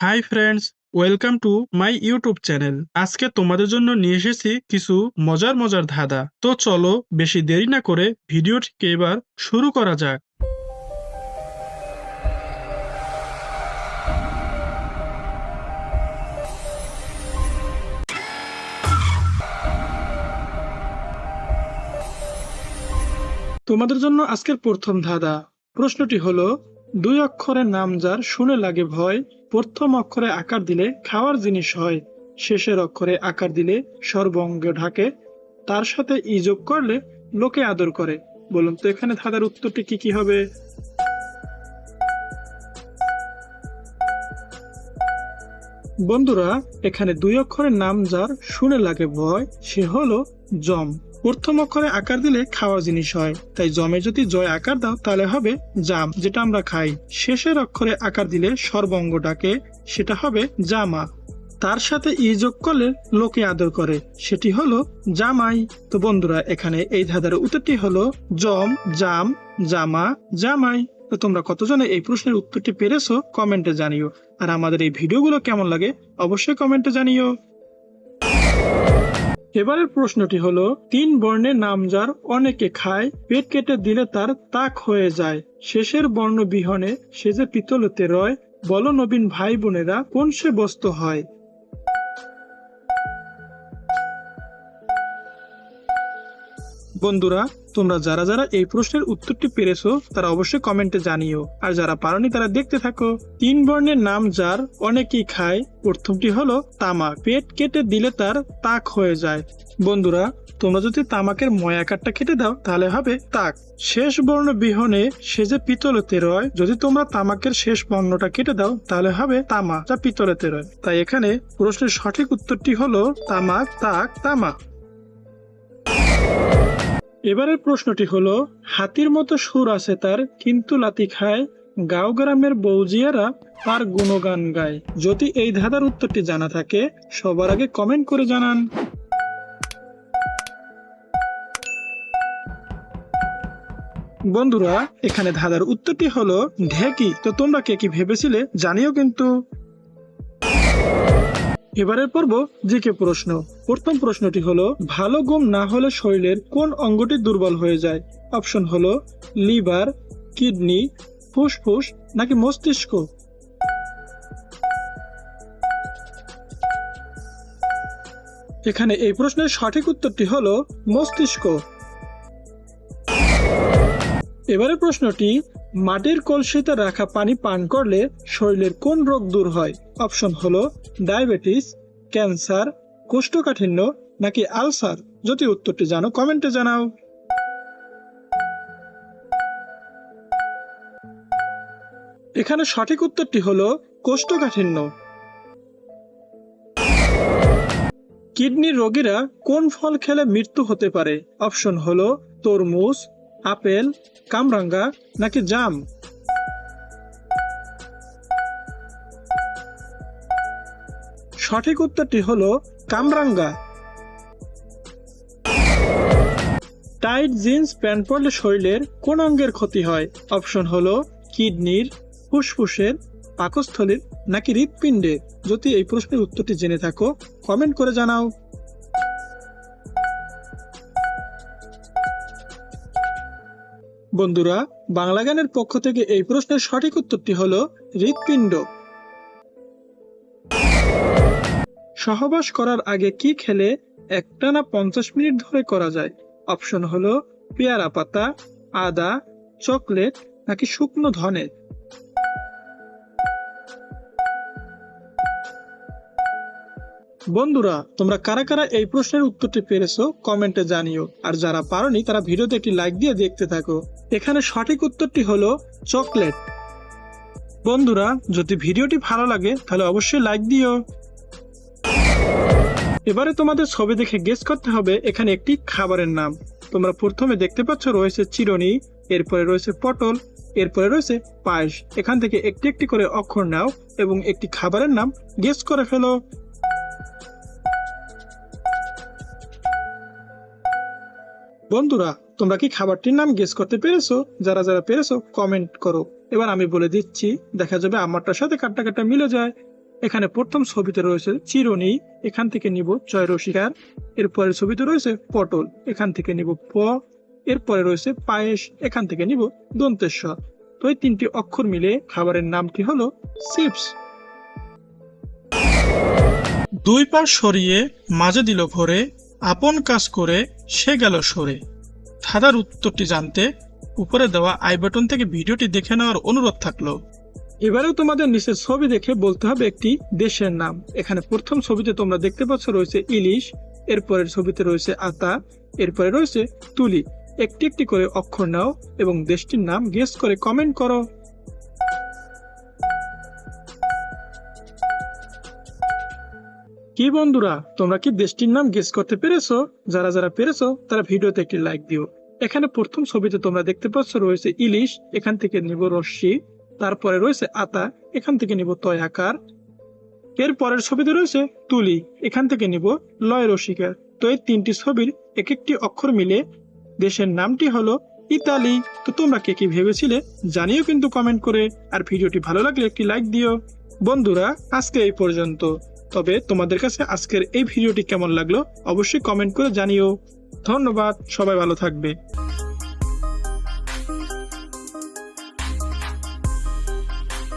Hi friends welcome to my YouTube channel আজকে তোমাদের জন্য নিয়ে এসেছি কিছু মজার মজার ধাঁধা। তো চলো বেশি দেরি না করে ভিডিওটিকে এবার শুরু করা যাক। তোমাদের জন্য আজকের প্রথম ধাঁধা। প্রশ্নটি হলো, দুই অক্ষরের নাম যার শুনে লাগে ভয় প্রথম অক্ষরে আকার দিলে খাওয়ার জিনিস হয়। শেষের অক্ষরে আকার দিলে সর্বঙ্গ ঢাকে। তার সাথে ই যোগ করলে লোকে আদর করে। বলুন তো এখানে ধাঁধার উত্তরটি কি কি হবে? বন্ধুরা, এখানে দুই অক্ষরের নাম যার শুনে লাগে ভয়, সে হলো জম। প্রথম অক্ষরে আকার দিলে খাওয়া জিনিস হয়, তাই জমে যদি জয় আকার দাও, তাহলে হবে জাম, যেটা আমরা খাই। শেষের অক্ষরে আকার দিলে সর্বঙ্গ ডাকে সেটা হবে জামা। তার সাথে ই যোগ করলে লোকে আদর করে, সেটি হলো জামাই। তো বন্ধুরা, এখানে এই ধাঁধার উত্তরটি হলো জম, জাম, জামা, জামাই। তো তোমরা কতজনে এই প্রশ্নের উত্তরটি পেরেছ কমেন্টে জানিও। আর আমাদের এই ভিডিওগুলো কেমন লাগে অবশ্যই কমেন্টে জানিও। এবারের প্রশ্নটি হলো, তিন বর্ণের নাম যার অনেকে খায়, পেট কেটে দিলে তার তাক হয়ে যায়। শেষের বর্ণ বিহনে সে যে পিতলতে রয়, বল নবীন ভাই বোনেরা কোন সে বস্তু হয়? বন্ধুরা, তোমরা যারা যারা এই প্রশ্নের উত্তরটি পেরেছ, তারা অবশ্যই কমেন্টে জানিও। আর যারা পারোনি, তারা দেখতে থাকো। তিন বর্ণের নাম যার, অনেকেই খায়। প্রথমটি হলো তামাক। পেট কেটে দিলে তার তাক হয়ে যায়। বন্ধুরা, তোমরা যদি তামাকের ময়াকারটা কেটে দাও, তাহলে হবে তাক। শেষ বর্ণ বিহনে সে যে পিতলতে রয়, যদি তোমরা তামাকের শেষ বর্ণটা কেটে দাও, তাহলে হবে তামা, যা পিতলতে রয়। তাই এখানে প্রশ্নের সঠিক উত্তরটি হলো তামাক, তাক, তামা। এবারের প্রশ্নটি হলো, হাতির মতো সুর আছে তার, কিন্তু লাতি খায়। গাঁও গ্রামের বৌজিয়ারা তার গুণগান গায়। যদি এই ধাঁধার উত্তরটি জানা থাকে, সবার আগে কমেন্ট করে জানান। বন্ধুরা, এখানে ধাঁধার উত্তরটি হলো, ঢেকি। তো তোমরা কে কি ভেবেছিলে জানিও কিন্তু। এবারের পর্ব জিকে প্রশ্ন। প্রথম প্রশ্নটি হলো, ভালো ঘুম না হলে শরীরের কোন অঙ্গটি দুর্বল হয়ে যায়? অপশন হলো, লিভার, কিডনি, ফুসফুস নাকি মস্তিষ্ক? এখানে এই প্রশ্নের সঠিক উত্তরটি হলো, মস্তিষ্ক। এবারের প্রশ্নটি মাটির কলসিতে রাখা পানি পান করলে শরীরের কোন রোগ দূর হয়? অপশন হলো ডায়াবেটিস, ক্যান্সার, কোষ্ঠকাঠিন্য নাকি আলসার। যদি উত্তরটি জানো, কমেন্টে জানাও। এখানে সঠিক উত্তরটি হলো কোষ্ঠকাঠিন্য। কিডনি রোগীরা কোন ফল খেলে মৃত্যু হতে পারে? অপশন হলো তরমুজ আপেল, কামরাঙ্গা নাকি জাম? সঠিক উত্তরটি হল কামরাঙ্গা। টাইট জিন্স প্যান্ট পরলে শরীরের কোন অঙ্গের ক্ষতি হয়? অপশন হলো কিডনির, ফুসফুসের, পাকস্থলীর নাকি হৃৎপিণ্ডের। যদি এই প্রশ্নের উত্তরটি জেনে থাকো কমেন্ট করে জানাও। বন্ধুরা, বাংলা গানের পক্ষ থেকে এই প্রশ্নের সঠিক উত্তরটি হল হৃৎপিণ্ড। সহবাস করার আগে কি খেলে একটানা পঞ্চাশ মিনিট ধরে করা যায়? অপশন হলো পেয়ারা পাতা, আদা, চকলেট নাকি শুকনো ধনে? বন্ধুরা, তোমরা কারা কারা এই প্রশ্নের উত্তরটি পেরেছ কমেন্টে জানিও। আর যারা পারোনি, তারা ভিডিওতে একটি লাইক দিয়ে দেখতে থাকো। এখানে সঠিক উত্তরটি হলো চকলেট। বন্ধুরা, যদি ভিডিওটি ভালো লাগে, তাহলে অবশ্যই লাইক দিও। এবারে তোমাদের ছবি দেখে গেস করতে হবে, এখানে একটি খাবারের নাম। তোমরা প্রথমে দেখতে পাচ্ছ, রয়েছে চিরনি, এরপরে রয়েছে পটল, এরপরে রয়েছে পায়েস। এখান থেকে একটি একটি করে অক্ষর নাও এবং একটি খাবারের নাম গেস করে ফেলো। বন্ধুরা, তোমরা কি খাবারটির নাম গেস করতে পেরেছ? যারা যারা পেরেছ কমেন্ট করো। এবার আমি বলে দিচ্ছি, দেখা যাবে আমারটার সাথে কাটটা কাটটা মিলে যায়। এখানে প্রথম ছবিতে রয়েছে চিরুনি, এখান থেকে নিব জয় রসিকার এরপরের ছবিতে রয়েছে পটল, এখান থেকে নিব প, এরপরে রয়েছে পায়েস, এখান থেকে নিব দন্তেশ্বর। তো এই তিনটি অক্ষর মিলে খাবারের নামটি হলো চিপস। দুই পা সরিয়ে মাঝে দিল ভরে আপন কাজ করে সে গেল সরে। ধাঁধার উত্তরটি জানতে উপরে দেওয়া আই বাটন থেকে ভিডিওটি দেখে নেওয়ার অনুরোধ থাকল। এবারেও তোমাদের নিচের ছবি দেখে বলতে হবে একটি দেশের নাম। এখানে প্রথম ছবিতে তোমরা দেখতে পাচ্ছ রয়েছে ইলিশ, এরপরের ছবিতে রয়েছে আতা, এরপরে রয়েছে তুলি। একটি একটি করে অক্ষর নাও এবং দেশটির নাম গেস করে কমেন্ট করো। কি বন্ধুরা, তোমরা কি দেশটির নাম গেস করতে পেরেছ? যারা যারা পেরেছ, তারা ভিডিওতে একটি লাইক দিও। এখানে প্রথম ছবিতে তোমরা দেখতে পাচ্ছ রয়েছে ইলিশ, এখান থেকে নিব রশ্মি, তারপরে রয়েছে আতা, এখান থেকে নিব তয় আকার। এর পরের ছবিতে রয়েছে তুলি, এখান থেকে নিব লয় রসিকার। তো এই তিনটি ছবির এক একটি অক্ষর মিলে দেশের নামটি হলো ইতালি। তো তোমরা কে কি ভেবেছিলে, জানিও কিন্তু কমেন্ট করে। আর ভিডিওটি ভালো লাগলে একটি লাইক দিও। বন্ধুরা, আজকে এই পর্যন্ত। তবে তোমাদের কাছে আজকের এই ভিডিওটি কেমন লাগল অবশ্যই কমেন্ট করে জানিও। ধন্যবাদ, সবাই ভালো থাকবে।